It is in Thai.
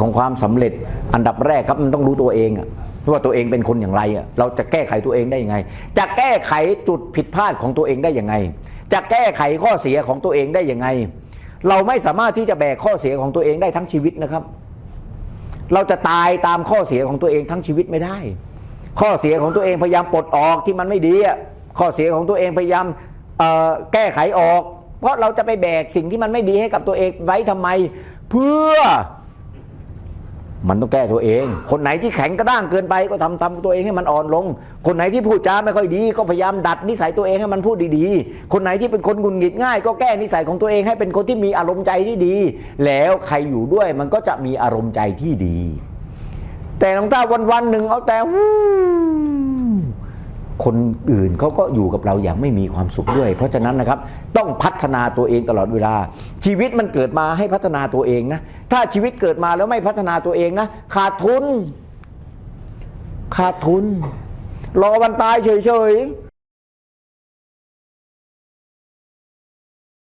ของความสำเร็จอันดับแรกครับมันต้องรู้ตัวเองว่าตัวเองเป็นคนอย่างไรเราจะแก้ไขตัวเองได้ยังไง จะแก้ไขจุดผิดพลาดของตัวเองได้ยังไง จะแก้ไขข้อเสียของตัวเองได้ยังไง เราไม่สามารถที่จะแบกข้อเสียของตัวเองได้ทั้งชีวิตนะครับ เราจะตายตามข้อเสียของตัวเองทั้งชีวิตไม่ได้ ข้อเสียของตัวเองพยายามปลดออกที่มันไม่ดีข้อเสียของตัวเองพยายามแก้ไขออก เพราะเราจะไปแบกสิ่งที่มันไม่ดีให้กับตัวเองไว้ทำไม เพื่อ มันต้องแก้ตัวเอง คนไหนที่แข็งกระด้างเกินไปก็ทำทำตัวเองให้มันอ่อนลง คนไหนที่พูดจาไม่ค่อยดี ก็พยายามดัดนิสัยตัวเองให้มันพูดดีๆ คนไหนที่เป็นคนหงุนหงิดง่าย ก็แก้นิสัยของตัวเองให้เป็นคนที่มีอารมณ์ใจที่ดี แล้วใครอยู่ด้วยมันก็จะมีอารมณ์ใจที่ดี แต่หลวงตาวันวันๆหนึ่งเอาแต่วู คนอื่นเขาก็อยู่กับเราอย่างไม่มีความสุขด้วย เพราะฉะนั้นนะครับต้องพัฒนาตัวเองตลอดเวลา ชีวิตมันเกิดมาให้พัฒนาตัวเองนะถ้าชีวิตเกิดมาแล้วไม่พัฒนาตัวเองนะขาดทุน ขาดทุน รอวันตายเฉยๆ